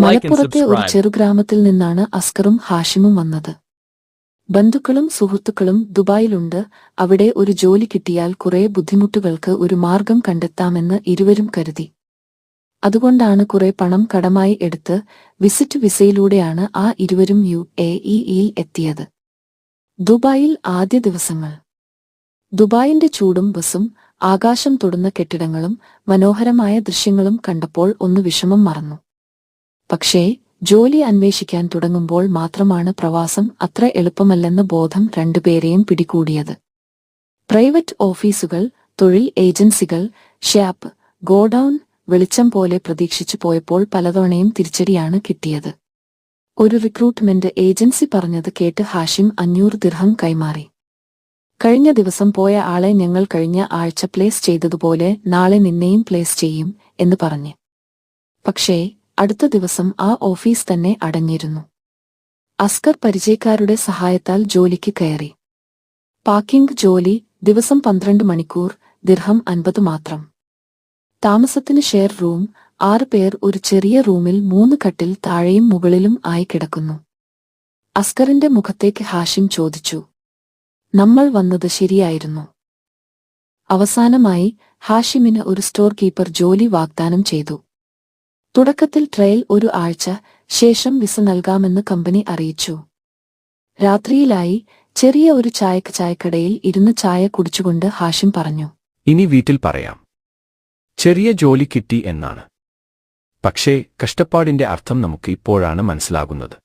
മലപ്പുറത്തെ ഒരു. ചെറുഗ്രാമത്തിൽ നിന്നാണ് അസ്കറും ഹാഷിമും വന്നത്. ബന്ധുക്കളും സുഹൃത്തുക്കളും ദുബായിലുണ്ട്. അവിടെ ഒരു ജോലി കിട്ടിയാൽ കുറേ ബുദ്ധിമുട്ടുകൾക്ക് ഒരു മാർഗം കണ്ടെത്താമെന്ന് ഇരുവരും കരുതി. അതുകൊണ്ടാണ് കുറെ പണം കടമായി എടുത്ത് വിസിറ്റ് വിസയിലൂടെയാണ് ആ ഇരുവരും യു എ ഇയിൽ എത്തിയത്. ദുബായിൽ ആദ്യ ദിവസങ്ങൾ. ദുബായിന്റെ ചൂടും ബസും ആകാശം തൊടുന്ന കെട്ടിടങ്ങളും മനോഹരമായ ദൃശ്യങ്ങളും കണ്ടപ്പോൾ ഒന്ന് വിഷമം മറന്നു. പക്ഷേ ജോലി അന്വേഷിക്കാൻ തുടങ്ങുമ്പോൾ മാത്രമാണ് പ്രവാസം അത്ര എളുപ്പമല്ലെന്ന ബോധം രണ്ടുപേരെയും പിടികൂടിയത്. പ്രൈവറ്റ് ഓഫീസുകൾ തൊഴിൽ ഏജൻസികൾ ഷാപ്പ് ഗോഡൌൺ വെളിച്ചം പോലെ പ്രതീക്ഷിച്ചു പോയപ്പോൾ പലതവണയും തിരിച്ചടിയാണ് കിട്ടിയത്. ഒരു റിക്രൂട്ട്മെന്റ് ഏജൻസി പറഞ്ഞത് കേട്ട് ഹാഷിം അഞ്ഞൂറ് ദിർഹം കൈമാറി. കഴിഞ്ഞ ദിവസം പോയ ആളെ ഞങ്ങൾ കഴിഞ്ഞ ആഴ്ച പ്ലേസ് ചെയ്തതുപോലെ നാളെ നിന്നെയും പ്ലേസ് ചെയ്യും എന്ന് പറഞ്ഞു. പക്ഷേ അടുത്ത ദിവസം ആ ഓഫീസ് തന്നെ അടഞ്ഞിരുന്നു. അസ്കർ പരിചയക്കാരുടെ സഹായത്താൽ ജോലിക്ക് കയറി. പാക്കിംഗ് ജോലി ദിവസം പന്ത്രണ്ട് മണിക്കൂർ ദിർഹം അൻപത് മാത്രം. താമസത്തിന് ഷെയർ റൂം ആറ് പേർ ഒരു ചെറിയ റൂമിൽ മൂന്ന് കട്ടിൽ താഴെയും മുകളിലും ആയി കിടക്കുന്നു. അസ്കറിന്റെ മുഖത്തേക്ക് ഹാഷിം ചോദിച്ചു. നമ്മൾ വന്നത് ശരിയായിരുന്നു. അവസാനമായി ഹാഷിമിന് ഒരു സ്റ്റോർ കീപ്പർ ജോലി വാഗ്ദാനം ചെയ്തു. തുടക്കത്തിൽ ട്രയൽ ഒരു ആഴ്ച ശേഷം വിസ നൽകാമെന്ന് കമ്പനി അറിയിച്ചു. രാത്രിയിലായി ചെറിയ ഒരു ചായക്ക് ചായക്കടയിൽ ഇരുന്ന് ചായ കുടിച്ചുകൊണ്ട് ഹാഷിം പറഞ്ഞു. ഇനി വീട്ടിൽ പറയാം. ചെറിയ ജോലി കിട്ടി എന്നാണ്. പക്ഷേ കഷ്ടപ്പാടിന്റെ അർത്ഥം നമുക്ക് ഇപ്പോഴാണ് മനസ്സിലാകുന്നത്.